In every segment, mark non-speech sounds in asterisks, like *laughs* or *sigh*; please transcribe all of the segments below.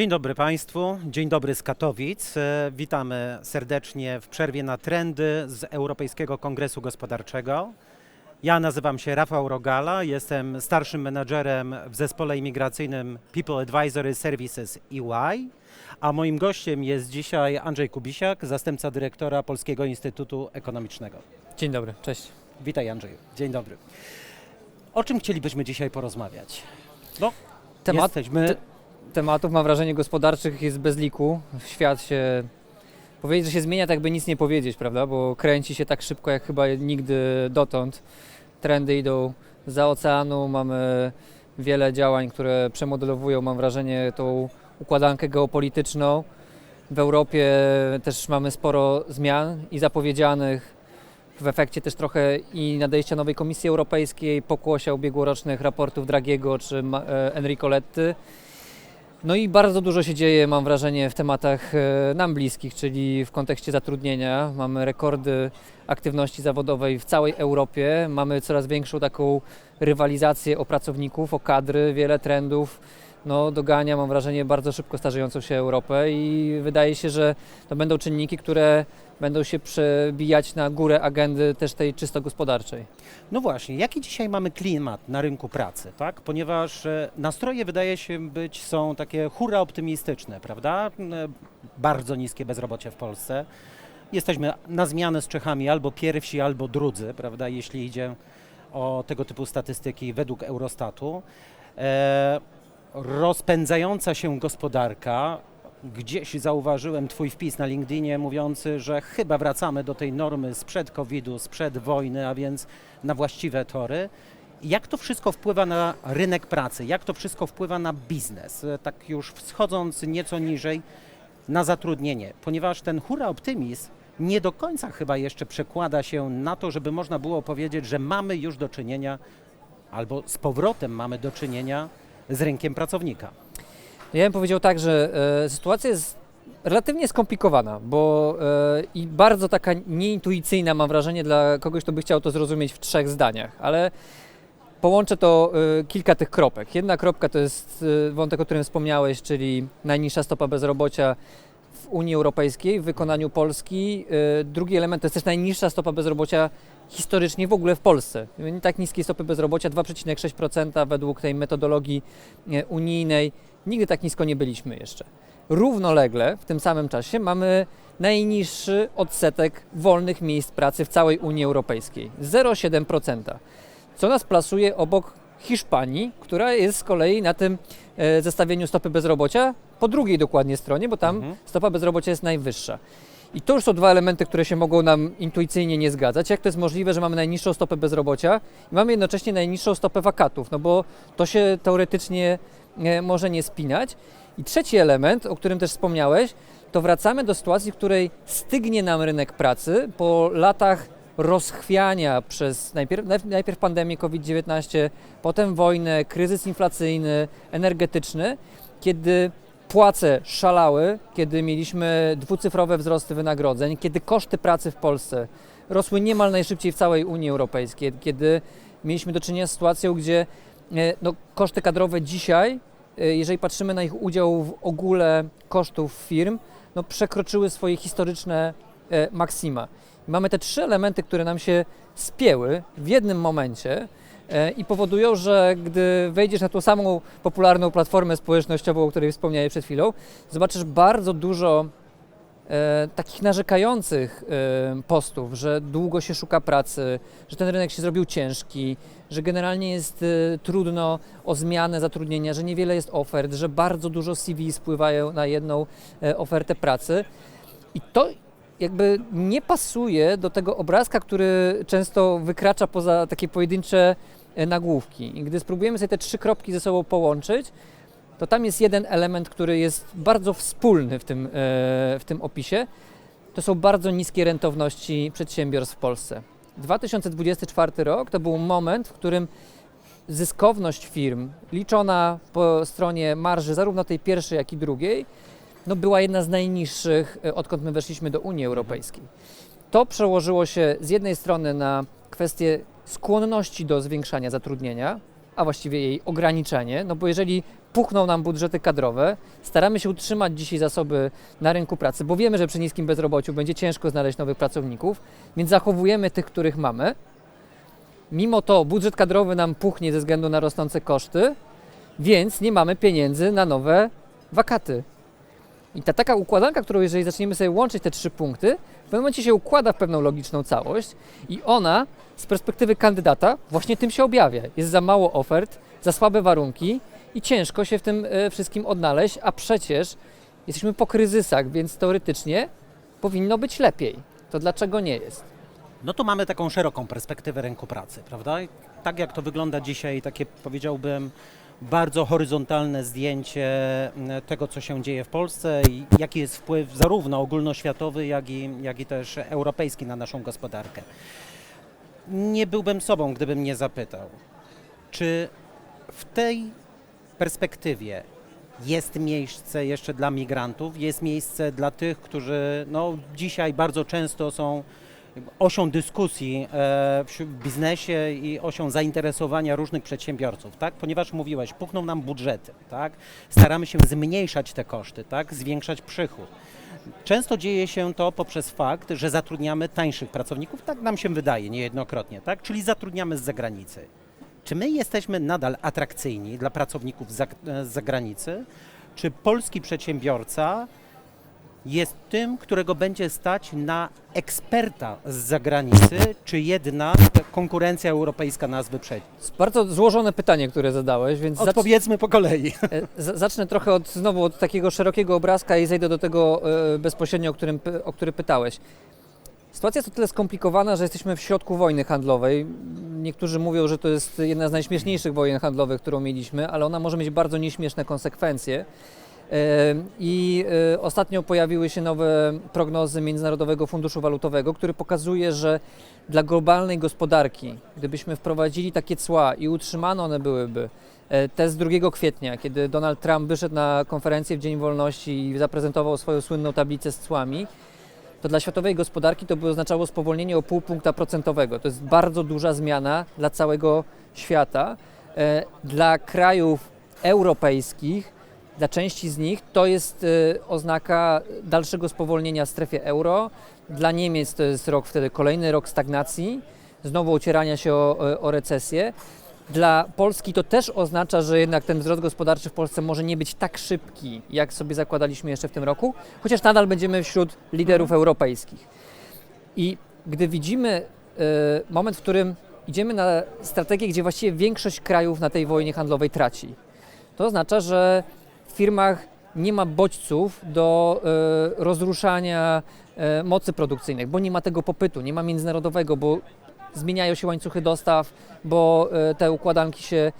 Dzień dobry Państwu, dzień dobry z Katowic. E, Witamy serdecznie w przerwie na trendy z Europejskiego Kongresu Gospodarczego. Ja nazywam się Rafał Rogala, jestem starszym menadżerem w zespole imigracyjnym People Advisory Services EY, a moim gościem jest dzisiaj Andrzej Kubisiak, zastępca dyrektora Polskiego Instytutu Ekonomicznego. Dzień dobry, cześć. Witaj Andrzeju, dzień dobry. O czym chcielibyśmy dzisiaj porozmawiać? No, Temat, jesteśmy... te- tematów, mam wrażenie, gospodarczych jest bez liku. Świat się, powiedzieć, że się zmienia, tak by nic nie powiedzieć, prawda? Bo kręci się tak szybko, jak chyba nigdy dotąd. Trendy idą za oceanu, mamy wiele działań, które przemodelowują, mam wrażenie, tą układankę geopolityczną. W Europie też mamy sporo zmian i zapowiedzianych. W efekcie też trochę i nadejścia nowej Komisji Europejskiej, pokłosia ubiegłorocznych raportów Dragiego czy e, Enrico Letty. No i bardzo dużo się dzieje, mam wrażenie, w tematach e, nam bliskich, czyli w kontekście zatrudnienia. Mamy rekordy aktywności zawodowej w całej Europie. Mamy coraz większą taką rywalizację o pracowników, o kadry, wiele trendów. No, dogania, mam wrażenie, bardzo szybko starzejącą się Europę i wydaje się, że to będą czynniki, które będą się przebijać na górę agendy też tej czysto gospodarczej. No właśnie, jaki dzisiaj mamy klimat na rynku pracy, tak? Ponieważ e, nastroje wydaje się być są takie hura optymistyczne, prawda? E, Bardzo niskie bezrobocie w Polsce. Jesteśmy na zmianę z Czechami albo pierwsi, albo drudzy, prawda, jeśli idzie o tego typu statystyki według Eurostatu. E, rozpędzająca się gospodarka. Gdzieś zauważyłem Twój wpis na LinkedInie mówiący, że chyba wracamy do tej normy sprzed COVID-u, sprzed wojny, a więc na właściwe tory. Jak to wszystko wpływa na rynek pracy? Jak to wszystko wpływa na biznes? Tak już wschodząc nieco niżej na zatrudnienie, ponieważ ten hura optymizm nie do końca chyba jeszcze przekłada się na to, żeby można było powiedzieć, że mamy już do czynienia albo z powrotem mamy do czynienia z rynkiem pracownika. Ja bym powiedział tak, że e, sytuacja jest relatywnie skomplikowana, bo e, i bardzo taka nieintuicyjna mam wrażenie dla kogoś, kto by chciał to zrozumieć w trzech zdaniach, ale połączę to e, kilka tych kropek. Jedna kropka to jest wątek, o którym wspomniałeś, czyli najniższa stopa bezrobocia w Unii Europejskiej w wykonaniu Polski. Drugi element to jest też najniższa stopa bezrobocia historycznie w ogóle w Polsce. Nie tak niskiej stopy bezrobocia, 2,6% według tej metodologii e, unijnej. Nigdy tak nisko nie byliśmy jeszcze. Równolegle w tym samym czasie mamy najniższy odsetek wolnych miejsc pracy w całej Unii Europejskiej 0,7%, co nas plasuje obok Hiszpanii, która jest z kolei na tym e, zestawieniu stopy bezrobocia po drugiej dokładnie stronie, bo tam Mhm. stopa bezrobocia jest najwyższa. I to już są dwa elementy, które się mogą nam intuicyjnie nie zgadzać. Jak to jest możliwe, że mamy najniższą stopę bezrobocia i mamy jednocześnie najniższą stopę wakatów? No bo to się teoretycznie e, może nie spinać. I trzeci element, o którym też wspomniałeś, to wracamy do sytuacji, w której stygnie nam rynek pracy po latach rozchwiania przez najpierw, najpierw- najpierw pandemię COVID-19, potem wojnę, kryzys inflacyjny, energetyczny, kiedy płace szalały, kiedy mieliśmy dwucyfrowe wzrosty wynagrodzeń, kiedy koszty pracy w Polsce rosły niemal najszybciej w całej Unii Europejskiej, kiedy mieliśmy do czynienia z sytuacją, gdzie e, no, koszty kadrowe dzisiaj, e, jeżeli patrzymy na ich udział w ogóle kosztów firm, no, przekroczyły swoje historyczne e, maksima. Mamy te trzy elementy, które nam się spięły w jednym momencie i powodują, że gdy wejdziesz na tą samą popularną platformę społecznościową, o której wspomniałem przed chwilą, zobaczysz bardzo dużo e, takich narzekających e, postów, że długo się szuka pracy, że ten rynek się zrobił ciężki, że generalnie jest e, trudno o zmianę zatrudnienia, że niewiele jest ofert, że bardzo dużo CV spływają na jedną e, ofertę pracy. I to jakby nie pasuje do tego obrazka, który często wykracza poza takie pojedyncze e, nagłówki. I gdy spróbujemy sobie te trzy kropki ze sobą połączyć, to tam jest jeden element, który jest bardzo wspólny w tym, e, w tym opisie. To są bardzo niskie rentowności przedsiębiorstw w Polsce. 2024 rok to był moment, w którym zyskowność firm liczona po stronie marży zarówno tej pierwszej, jak i drugiej, no była jedna z najniższych, e, odkąd my weszliśmy do Unii Europejskiej. To przełożyło się z jednej strony na kwestię skłonności do zwiększania zatrudnienia, a właściwie jej ograniczenie, no bo jeżeli puchną nam budżety kadrowe. Staramy się utrzymać dzisiaj zasoby na rynku pracy, bo wiemy, że przy niskim bezrobociu będzie ciężko znaleźć nowych pracowników, więc zachowujemy tych, których mamy. Mimo to budżet kadrowy nam puchnie ze względu na rosnące koszty, więc nie mamy pieniędzy na nowe wakaty. I ta taka układanka, którą jeżeli zaczniemy sobie łączyć te trzy punkty, w pewnym momencie się układa w pewną logiczną całość i ona z perspektywy kandydata właśnie tym się objawia. Jest za mało ofert, za słabe warunki i ciężko się w tym e, wszystkim odnaleźć, a przecież jesteśmy po kryzysach, więc teoretycznie powinno być lepiej. To dlaczego nie jest? No tu mamy taką szeroką perspektywę rynku pracy, prawda? Tak jak to wygląda dzisiaj, takie powiedziałbym bardzo horyzontalne zdjęcie m, tego, co się dzieje w Polsce i jaki jest wpływ zarówno ogólnoświatowy, jak i, jak i też europejski na naszą gospodarkę. Nie byłbym sobą, gdybym nie zapytał, czy w tej perspektywie jest miejsce jeszcze dla migrantów, jest miejsce dla tych, którzy no, dzisiaj bardzo często są osią dyskusji e, w biznesie i osią zainteresowania różnych przedsiębiorców, tak? Ponieważ mówiłeś, puchną nam budżety, tak? Staramy się zmniejszać te koszty, tak? Zwiększać przychód. Często dzieje się to poprzez fakt, że zatrudniamy tańszych pracowników, tak nam się wydaje niejednokrotnie, tak? Czyli zatrudniamy z zagranicy. Czy my jesteśmy nadal atrakcyjni dla pracowników z zagranicy? Czy polski przedsiębiorca jest tym, którego będzie stać na eksperta z zagranicy, czy jednak konkurencja europejska nas wyprzedzi? Bardzo złożone pytanie, które zadałeś, więc Odpowiedzmy po kolei. *laughs* e, zacznę trochę od, znowu od takiego szerokiego obrazka i zejdę do tego e, bezpośrednio, o, którym, o który pytałeś. Sytuacja jest o tyle skomplikowana, że jesteśmy w środku wojny handlowej. Niektórzy mówią, że to jest jedna z najśmieszniejszych wojen handlowych, którą mieliśmy, ale ona może mieć bardzo nieśmieszne konsekwencje. I e, ostatnio pojawiły się nowe prognozy Międzynarodowego Funduszu Walutowego, który pokazuje, że dla globalnej gospodarki, gdybyśmy wprowadzili takie cła i utrzymano one byłyby, te z 2 kwietnia, kiedy Donald Trump wyszedł na konferencję w Dzień Wolności i zaprezentował swoją słynną tablicę z cłami, to dla światowej gospodarki to by oznaczało spowolnienie o pół punkta procentowego. To jest bardzo duża zmiana dla całego świata. E, Dla krajów europejskich, dla części z nich to jest e, oznaka dalszego spowolnienia w strefie euro. Dla Niemiec to jest rok wtedy kolejny rok stagnacji, znowu ocierania się o, o recesję. Dla Polski to też oznacza, że jednak ten wzrost gospodarczy w Polsce może nie być tak szybki, jak sobie zakładaliśmy jeszcze w tym roku, chociaż nadal będziemy wśród liderów europejskich. I gdy widzimy e, moment, w którym idziemy na strategię, gdzie właściwie większość krajów na tej wojnie handlowej traci, to oznacza, że firmach nie ma bodźców do e, rozruszania e, mocy produkcyjnych, bo nie ma tego popytu, nie ma międzynarodowego, bo zmieniają się łańcuchy dostaw, bo e, te układanki się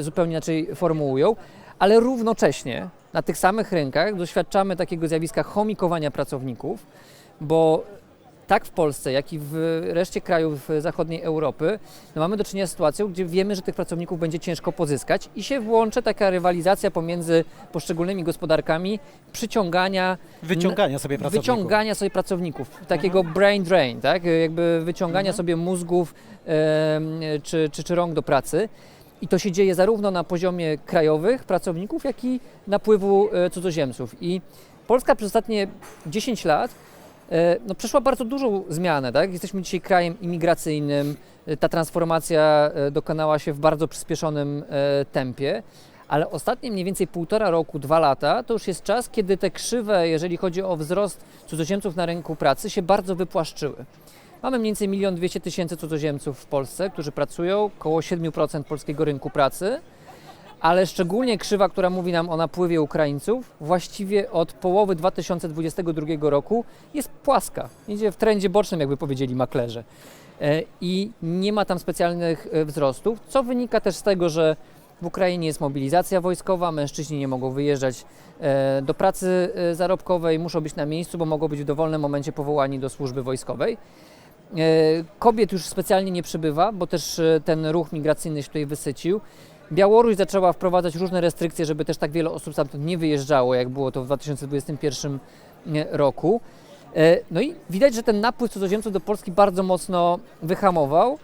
zupełnie inaczej formułują, ale równocześnie na tych samych rynkach doświadczamy takiego zjawiska chomikowania pracowników, bo tak w Polsce, jak i w reszcie krajów zachodniej Europy, no mamy do czynienia z sytuacją, gdzie wiemy, że tych pracowników będzie ciężko pozyskać i się włączy taka rywalizacja pomiędzy poszczególnymi gospodarkami przyciągania Wyciągania sobie pracowników. wyciągania sobie pracowników, takiego brain drain, tak? jakby wyciągania sobie mózgów em, czy, czy, czy rąk do pracy. I to się dzieje zarówno na poziomie krajowych pracowników, jak i napływu e, cudzoziemców. I Polska przez ostatnie 10 lat e, no, przeszła bardzo dużą zmianę. Tak? Jesteśmy dzisiaj krajem imigracyjnym. E, Ta transformacja e, dokonała się w bardzo przyspieszonym e, tempie. Ale ostatnie mniej więcej półtora roku, dwa lata, to już jest czas, kiedy te krzywe, jeżeli chodzi o wzrost cudzoziemców na rynku pracy, się bardzo wypłaszczyły. Mamy mniej więcej 1 200 tysięcy cudzoziemców w Polsce, którzy pracują, około 7% polskiego rynku pracy, ale szczególnie krzywa, która mówi nam o napływie Ukraińców, właściwie od połowy 2022 roku jest płaska. Idzie w trendzie bocznym, jakby powiedzieli maklerze. E, I nie ma tam specjalnych e, wzrostów, co wynika też z tego, że w Ukrainie jest mobilizacja wojskowa, mężczyźni nie mogą wyjeżdżać e, do pracy zarobkowej, muszą być na miejscu, bo mogą być w dowolnym momencie powołani do służby wojskowej. Kobiet już specjalnie nie przybywa, bo też ten ruch migracyjny się tutaj wysycił. Białoruś zaczęła wprowadzać różne restrykcje, żeby też tak wiele osób stamtąd nie wyjeżdżało, jak było to w 2021 roku. E, No i widać, że ten napływ cudzoziemców do Polski bardzo mocno wyhamował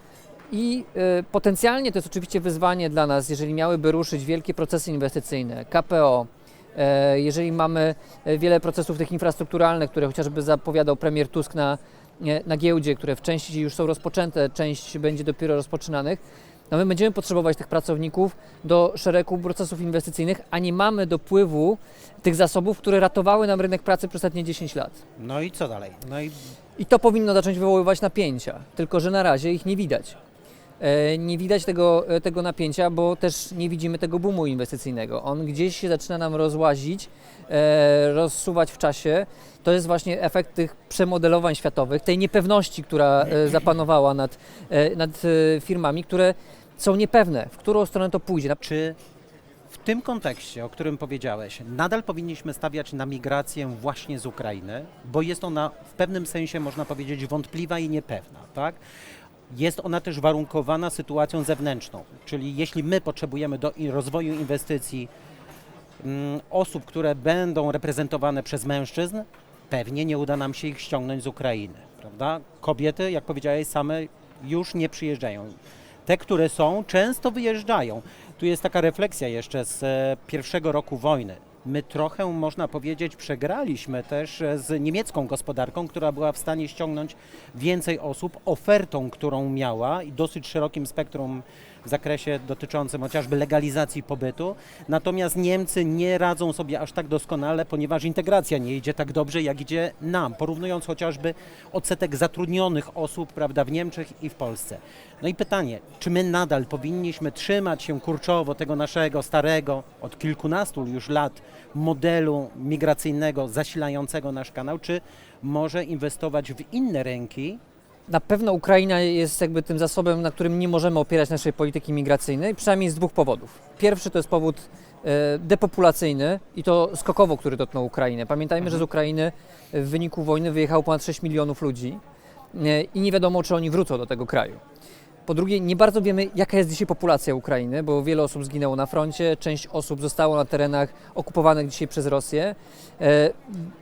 I e, potencjalnie to jest oczywiście wyzwanie dla nas, jeżeli miałyby ruszyć wielkie procesy inwestycyjne, KPO, e, jeżeli mamy e, wiele procesów tych infrastrukturalnych, które chociażby zapowiadał premier Tusk na, e, na giełdzie, które w części już są rozpoczęte, część będzie dopiero rozpoczynanych, no my będziemy potrzebować tych pracowników do szeregu procesów inwestycyjnych, a nie mamy dopływu tych zasobów, które ratowały nam rynek pracy przez ostatnie 10 lat. No i co dalej? No i I to powinno zacząć wywoływać napięcia, tylko że na razie ich nie widać. E, Nie widać tego, e, tego napięcia, bo też nie widzimy tego boomu inwestycyjnego. On gdzieś się zaczyna nam rozłazić, e, rozsuwać w czasie. To jest właśnie efekt tych przemodelowań światowych, tej niepewności, która zapanowała nad, nad firmami, które są niepewne, w którą stronę to pójdzie. Czy w tym kontekście, o którym powiedziałeś, nadal powinniśmy stawiać na migrację właśnie z Ukrainy, bo jest ona w pewnym sensie, można powiedzieć, wątpliwa i niepewna, tak? Jest ona też warunkowana sytuacją zewnętrzną, czyli jeśli my potrzebujemy do rozwoju inwestycji mm, osób, które będą reprezentowane przez mężczyzn, pewnie nie uda nam się ich ściągnąć z Ukrainy, prawda? Kobiety, jak powiedziałeś, same już nie przyjeżdżają. Te, które są, często wyjeżdżają. Tu jest taka refleksja jeszcze z e, pierwszego roku wojny. My trochę, można powiedzieć, przegraliśmy też e, z niemiecką gospodarką, która była w stanie ściągnąć więcej osób ofertą, którą miała i dosyć szerokim spektrum w zakresie dotyczącym chociażby legalizacji pobytu. Natomiast Niemcy nie radzą sobie aż tak doskonale, ponieważ integracja nie idzie tak dobrze, jak idzie nam, porównując chociażby odsetek zatrudnionych osób prawda, w Niemczech i w Polsce. No i pytanie, czy my nadal powinniśmy trzymać się kurczowo tego naszego starego, od kilkunastu już lat modelu migracyjnego zasilającego nasz kanał, czy może inwestować w inne ręki, Na pewno Ukraina jest jakby tym zasobem, na którym nie możemy opierać naszej polityki migracyjnej, przynajmniej z dwóch powodów. Pierwszy to jest powód e, depopulacyjny i to skokowo, który dotknął Ukrainę. Pamiętajmy, że z Ukrainy w wyniku wojny wyjechało ponad 6 milionów ludzi e, i nie wiadomo, czy oni wrócą do tego kraju. Po drugie, nie bardzo wiemy, jaka jest dzisiaj populacja Ukrainy, bo wiele osób zginęło na froncie, część osób zostało na terenach okupowanych dzisiaj przez Rosję. E,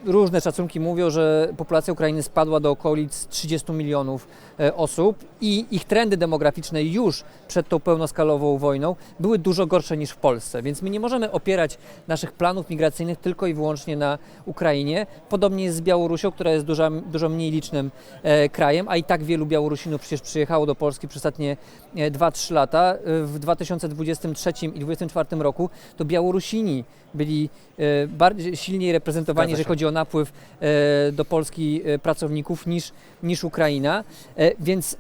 Różne szacunki mówią, że populacja Ukrainy spadła do okolic 30 milionów e, osób i ich trendy demograficzne już przed tą pełnoskalową wojną były dużo gorsze niż w Polsce, więc my nie możemy opierać naszych planów migracyjnych tylko i wyłącznie na Ukrainie. Podobnie jest z Białorusią, która jest duża, dużo mniej licznym e, krajem, a i tak wielu Białorusinów przecież przyjechało do Polski przez ostatnie e, 2-3 lata. E, W 2023 i 2024 roku to Białorusini byli e, bardziej silniej reprezentowani, jeżeli chodzi o napływ e, do Polski e, pracowników niż, niż Ukraina, E, więc e,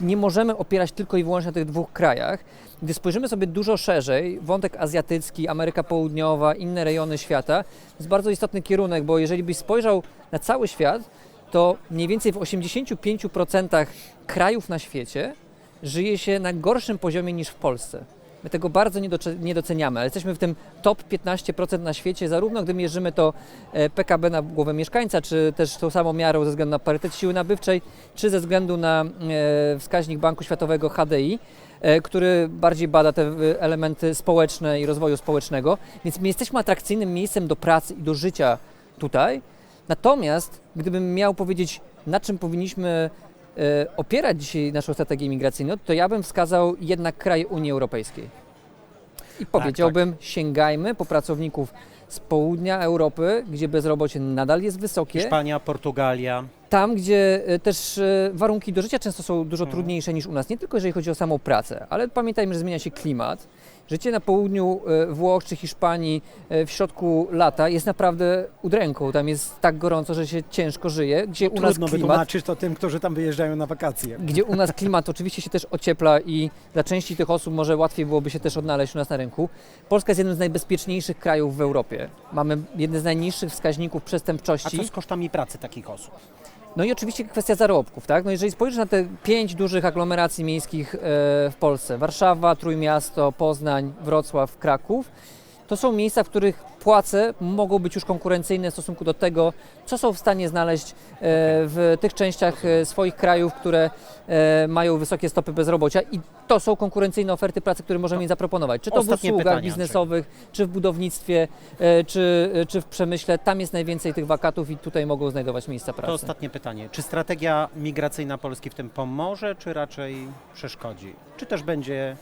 nie możemy opierać tylko i wyłącznie na tych dwóch krajach. Gdy spojrzymy sobie dużo szerzej, wątek azjatycki, Ameryka Południowa, inne rejony świata, to jest bardzo istotny kierunek, bo jeżeli byś spojrzał na cały świat, to mniej więcej w 85% krajów na świecie żyje się na gorszym poziomie niż w Polsce. My tego bardzo nie, doceniamy, ale jesteśmy w tym top 15% na świecie, zarówno gdy mierzymy to e, PKB na głowę mieszkańca, czy też tą samą miarą ze względu na parytet siły nabywczej, czy ze względu na e, wskaźnik Banku Światowego HDI, e, który bardziej bada te elementy społeczne i rozwoju społecznego. Więc my jesteśmy atrakcyjnym miejscem do pracy i do życia tutaj. Natomiast gdybym miał powiedzieć, na czym powinniśmy opierać dzisiaj naszą strategię migracyjną, to ja bym wskazał jednak kraje Unii Europejskiej. I powiedziałbym, sięgajmy po pracowników z południa Europy, gdzie bezrobocie nadal jest wysokie, Hiszpania, Portugalia. tam, gdzie e, też e, warunki do życia często są dużo Mhm. trudniejsze niż u nas, nie tylko jeżeli chodzi o samą pracę, ale pamiętajmy, że zmienia się klimat. Życie na południu e, Włoch czy Hiszpanii e, w środku lata jest naprawdę udręką. Tam jest tak gorąco, że się ciężko żyje, gdzie u nas Trudno klimat wytłumaczyć to tym, którzy tam wyjeżdżają na wakacje. gdzie u nas klimat oczywiście się też ociepla i dla części tych osób może łatwiej byłoby się też odnaleźć u nas na rynku. Polska jest jednym z najbezpieczniejszych krajów w Europie. Mamy jeden z najniższych wskaźników A przestępczości. co z kosztami pracy takich osób? No i oczywiście kwestia zarobków, tak? No jeżeli spojrzysz na te pięć dużych aglomeracji miejskich e, w Polsce, Warszawa, Trójmiasto, Poznań, Wrocław, Kraków, to są miejsca, w których płace mogą być już konkurencyjne w stosunku do tego, co są w stanie znaleźć e, w tych częściach e, swoich krajów, które e, mają wysokie stopy bezrobocia i to są konkurencyjne oferty pracy, które możemy im zaproponować. Czy to w Ostatnie usługach pytanie, biznesowych, czy w budownictwie, czy, czy w przemyśle. Tam jest najwięcej tych wakatów i tutaj mogą znajdować miejsca pracy. To ostatnie pytanie. Czy strategia migracyjna Polski w tym pomoże, czy raczej przeszkodzi? Czy też będzie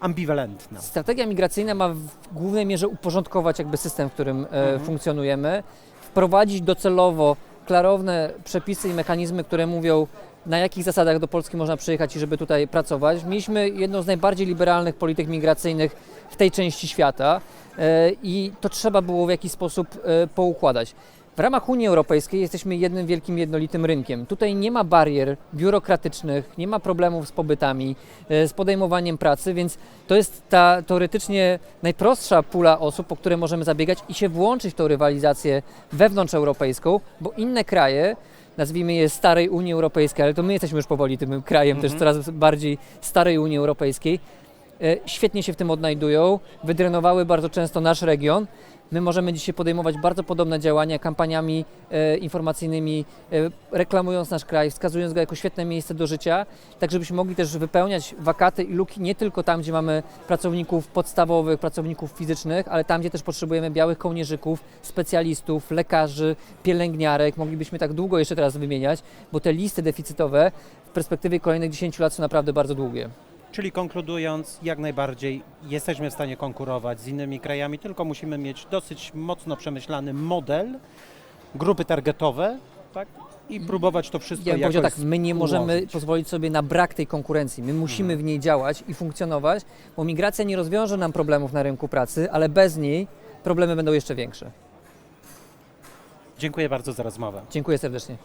ambiwalentna? Strategia migracyjna ma w głównej mierze uporządkować jakby system, w którym e, Mhm. funkcjonujemy, wprowadzić docelowo klarowne przepisy i mechanizmy, które mówią, na jakich zasadach do Polski można przyjechać i żeby tutaj pracować. Mieliśmy jedną z najbardziej liberalnych polityk migracyjnych w tej części świata e, i to trzeba było w jakiś sposób e, poukładać. W ramach Unii Europejskiej jesteśmy jednym wielkim, jednolitym rynkiem. Tutaj nie ma barier biurokratycznych, nie ma problemów z pobytami, e, z podejmowaniem pracy, więc to jest ta teoretycznie najprostsza pula osób, po które możemy zabiegać i się włączyć w tą rywalizację wewnątrzeuropejską, bo inne kraje, nazwijmy je starej Unii Europejskiej, ale to my jesteśmy już powoli tym krajem też coraz bardziej starej Unii Europejskiej, e, świetnie się w tym odnajdują, wydrenowały bardzo często nasz region. My możemy dzisiaj podejmować bardzo podobne działania kampaniami e, informacyjnymi, e, reklamując nasz kraj, wskazując go jako świetne miejsce do życia, tak żebyśmy mogli też wypełniać wakaty i luki nie tylko tam, gdzie mamy pracowników podstawowych, pracowników fizycznych, ale tam, gdzie też potrzebujemy białych kołnierzyków, specjalistów, lekarzy, pielęgniarek. Moglibyśmy tak długo jeszcze teraz wymieniać, bo te listy deficytowe w perspektywie kolejnych 10 lat są naprawdę bardzo długie. Czyli konkludując, jak najbardziej jesteśmy w stanie konkurować z innymi krajami, tylko musimy mieć dosyć mocno przemyślany model, grupy targetowe, tak? I próbować to wszystko Ja jakoś tak, my nie możemy ułożyć. pozwolić sobie na brak tej konkurencji. My musimy w niej działać i funkcjonować, bo migracja nie rozwiąże nam problemów na rynku pracy, ale bez niej problemy będą jeszcze większe. Dziękuję bardzo za rozmowę. Dziękuję serdecznie.